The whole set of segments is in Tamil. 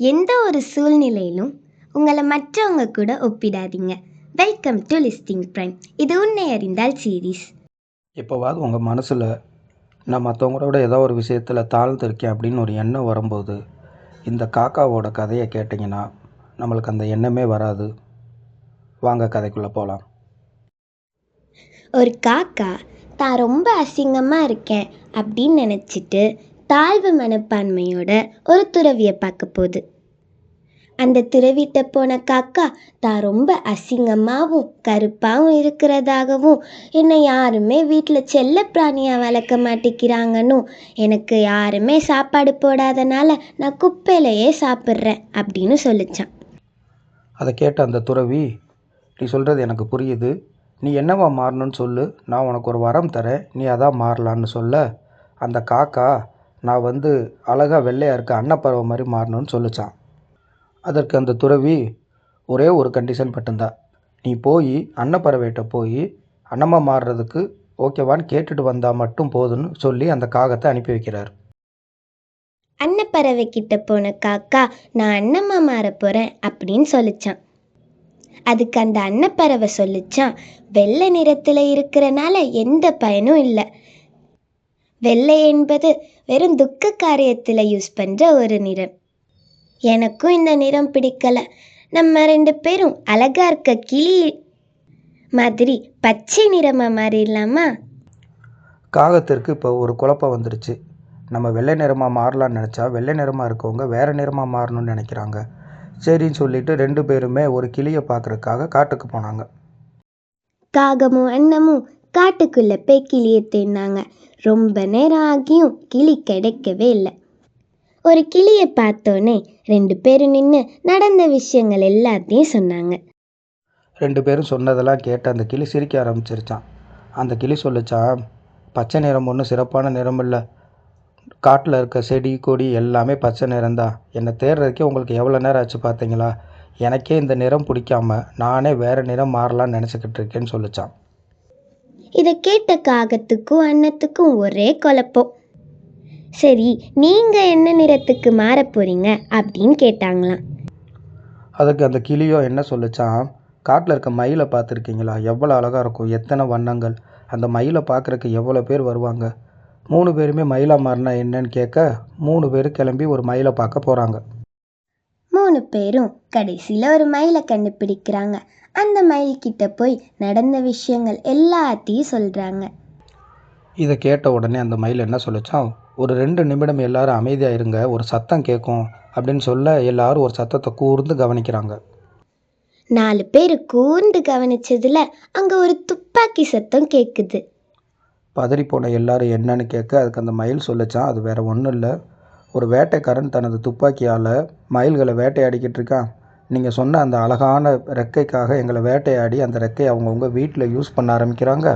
எந்த ஒரு சூழ்நிலையிலும் உங்களை மற்றவங்க கூட ஒப்பிடாதீங்க. வெல்கம் டு லிஸ்டிங் ப்ரைம் இது உன்னை அறிந்தால் சீரீஸ் எப்போவாவது உங்கள் மனசில் நான் மற்றவங்களோட ஏதோ ஒரு விஷயத்தில் தாழ்ந்திருக்கேன் அப்படின்னு ஒரு எண்ணம் வரும்போது இந்த காக்காவோட கதையை கேட்டிங்கன்னா நம்மளுக்கு அந்த எண்ணமே வராது. வாங்க கதைக்குள்ளே போகலாம் ஒரு காக்கா தான் ரொம்ப அசிங்கமாக இருக்கேன் அப்படின்னு நினச்சிட்டு தாழ்வு மனப்பான்மையோட ஒரு துறவியை பார்க்க போகுது. அந்த துறவிட்ட போன காக்கா தான் ரொம்ப அசிங்கமாகவும் கருப்பாகவும் இருக்கிறதாகவும் என்னை யாருமே வீட்டில் செல்ல பிராணியாக வளர்க்க மாட்டேங்கிறாங்கன்னு எனக்கு யாருமே சாப்பாடு போடாதனால நான் குப்பையிலையே சாப்பிட்றேன் அப்படின்னு சொல்லிச்சான். அதை கேட்ட அந்த துறவி நீ சொல்கிறது எனக்கு புரியுது. நீ என்னவா மாறணும்னு சொல்லு. நான் உனக்கு ஒரு வரம் தரேன். நீ அதான் மாறலான்னு சொல்ல. அந்த காக்கா நான் வந்து அழகாக வெள்ளையாக இருக்க அன்னப்பறவை மாதிரி மாறணும்னு சொல்லிச்சான் அதற்கு அந்த துறவி ஒரே ஒரு கண்டிஷன் பட்டிருந்தா நீ போய் அன்னப்பறவைகிட்ட போய் அன்னமாக மாறுறதுக்கு ஓகேவான்னு கேட்டுட்டு வந்தால் மட்டும் போதும்னு சொல்லி அந்த காகத்தை அனுப்பி வைக்கிறார். அன்னப்பறவை கிட்ட போன காக்கா நான் அன்னம்மா மாற போகிறேன் அப்படின்னு சொல்லிச்சான் அதுக்கு அந்த அன்னப்பறவை சொல்லிச்சான் வெள்ளை நிறத்தில் இருக்கிறனால எந்த பயனும் இல்லை. வெள்ளை என்பது வெறும் துக்க காரியத்தில் யூஸ் பண்ணுற ஒரு நிறம். எனக்கும் இந்த நிறம் பிடிக்கல. நம்ம ரெண்டு பேரும் அழகா இருக்க கிளி மாதிரி பச்சை நிறமா மாறிடலாமா? காகத்திற்கு இப்போ ஒரு குழப்பம் வந்துருச்சு. நம்ம வெள்ளை நிறமாக மாறலாம்னு நினச்சா வெள்ளை நிறமாக இருக்கவங்க வேறு நிறமாக மாறணும்னு நினைக்கிறாங்க. சரின்னு சொல்லிட்டு ரெண்டு பேருமே ஒரு கிளியை பார்க்குறதுக்காக காட்டுக்கு போனாங்க. காகமும் அன்னமும் காட்டுக்குள்ள போய் கிளியை தேடினாங்க ரொம்ப நேரம் ஆகியும் கிளி கிடைக்கவே இல்லை. ஒரு கிளியை பார்த்தோன்னே ரெண்டு பேரும் நின்று நடந்த விஷயங்கள் எல்லாத்தையும் சொன்னாங்க. ரெண்டு பேரும் சொன்னதெல்லாம் கேட்டு அந்த கிளி சிரிக்க ஆரம்பிச்சிருச்சான் அந்த கிளி சொல்லிச்சான் பச்சை நிறம் ஒன்றும் சிறப்பான நிறம் இல்லை. காட்டில் இருக்க செடி கொடி எல்லாமே பச்சை நிறம்தான். என்னை தேடுறதுக்கே உங்களுக்கு எவ்வளோ நேரம் ஆச்சு பார்த்தீங்களா? எனக்கே இந்த நிறம் பிடிக்காம நானே வேறு நிறம் மாறலாம்னு நினச்சிக்கிட்டு இருக்கேன்னு சொல்லிச்சான் இதை கேட்ட காகத்துக்கும் அன்னத்துக்கும் ஒரே குழப்பம். சரி நீங்கள் என்ன நிறத்துக்கு மாற போறீங்க அப்படின்னு கேட்டாங்களாம். அதுக்கு அந்த கிளியோ என்ன சொல்லுச்சான் காட்டில் இருக்க மயிலை பார்த்துருக்கீங்களா? எவ்வளோ அழகாக இருக்கும். எத்தனை வண்ணங்கள். அந்த மயிலை பார்க்குறக்கு எவ்வளோ பேர் வருவாங்க? மூணு பேருமே மயிலாக மாறினா என்னன்னு கேட்க மூணு பேர் கிளம்பி ஒரு மயிலை பார்க்க போகிறாங்க மூணு பேரும் கடைசியில் ஒரு மயிலை கண்டுபிடிக்கிறாங்க. அந்த மயில் கிட்ட போய் நடந்த விஷயங்கள் எல்லாத்தையும் சொல்றாங்க. இதை கேட்ட உடனே அந்த மயில் என்ன சொல்லுச்சான் ஒரு ரெண்டு நிமிடம் எல்லாரும் அமைதியாக இருங்க ஒரு சத்தம் கேட்கும் அப்படின்னு சொல்ல எல்லாரும் ஒரு சத்தத்தை கூர்ந்து கவனிக்கிறாங்க. நாலு பேர் கூர்ந்து கவனிச்சதுல அங்க ஒரு துப்பாக்கி சத்தம் கேக்குது. பதறி போன எல்லாரும் என்னன்னு கேட்க அதுக்கு அந்த மயில் சொல்லிச்சான் அது வேற ஒன்றும் இல்லை. ஒரு வேட்டைக்காரன் தனது துப்பாக்கியால் மயில்களை வேட்டையாடிக்கிட்டு இருக்கான். நீங்கள் சொன்ன அந்த அழகான ரெக்கைக்காக எங்களை வேட்டையாடி அந்த ரெக்கையை அவங்கவுங்க வீட்டில் யூஸ் பண்ண ஆரம்பிக்கிறாங்க.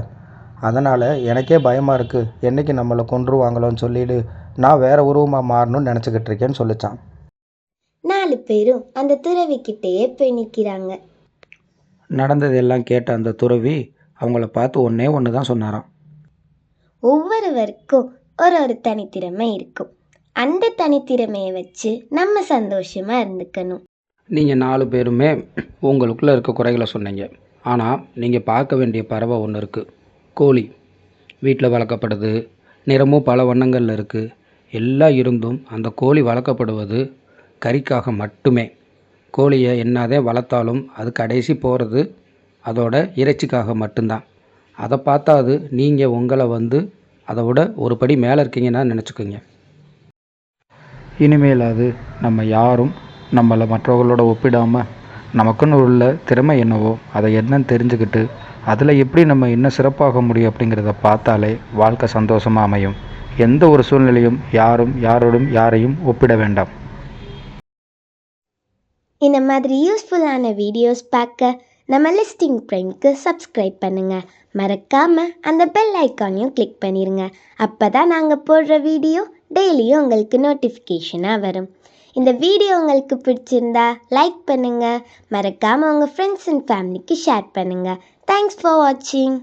அதனால் எனக்கே பயமாக இருக்குது என்றைக்கு நம்மளை கொன்றுவாங்களோன்னு சொல்லிட்டு நான் வேறு உருவமாக மாறணும்னு நினச்சிக்கிட்டு இருக்கேன்னு சொல்லிச்சான். நாலு பேரும் அந்த துறவி கிட்டேயே போய் நிக்கிறாங்க. நடந்ததெல்லாம் கேட்ட அந்த துறவி அவங்கள பார்த்து ஒன்றே ஒன்று தான் சொன்னாராம். ஒவ்வொருவருக்கும் ஒரு ஒரு தனித்திறமை இருக்கும். அந்த தனித்திறமையை வச்சு நம்ம சந்தோஷமாக இருந்துக்கணும். நீங்கள் நாலு பேருமே உங்களுக்குள்ளே இருக்க குறைகளை சொன்னீங்க. ஆனால் நீங்கள் பார்க்க வேண்டிய பறவை ஒன்று இருக்குது கோழி. வீட்டில் வளர்க்கப்படுது. நிறமும் பல வண்ணங்களில் இருக்குது எல்லாம் இருந்தும் அந்த கோழி வளர்க்கப்படுவது கறிக்காக மட்டுமே. கோழியை என்னதே வளர்த்தாலும் அது கடைசி போகிறது அதோட இறைச்சிக்காக மட்டும்தான். அதை பார்த்தா அது நீங்கள் உங்களை வந்து அதை விட ஒரு படி மேலே இருக்கீங்கன்னா நினச்சிக்கோங்க. இனிமேல் அது நம்ம யாரும் நம்மளை மற்றவர்களோட ஒப்பிடாமல் நமக்குன்னு உள்ள திறமை என்னவோ அதை என்னன்னு தெரிஞ்சுக்கிட்டு அதில் எப்படி நம்ம இன்னும் சிறப்பாக முடியும் அப்படிங்கிறத பார்த்தாலே வாழ்க்கை சந்தோஷமாக அமையும். எந்த ஒரு சூழ்நிலையும் யாரும் யாரோடும் யாரையும் ஒப்பிட வேண்டாம். இந்த மாதிரி யூஸ்ஃபுல்லான வீடியோஸ் பார்க்க நம்ம லிஸ்டிங் ப்ரைம்க்கு சப்ஸ்கிரைப் பண்ணுங்க. மறக்காம அந்த பெல் ஐக்கானையும் கிளிக் பண்ணிடுங்க அப்போ தான் நாங்கள் போடுற வீடியோ டெய்லியும் உங்களுக்கு நோட்டிஃபிகேஷனாக வரும். இந்த வீடியோ உங்களுக்கு பிடிச்சிருந்தா லைக் பண்ணுங்கள் மறக்காமல் உங்கள் ஃப்ரெண்ட்ஸ் அண்ட் ஃபேமிலிக்கு ஷேர் பண்ணுங்கள் தேங்க்ஸ் ஃபார் வாட்சிங்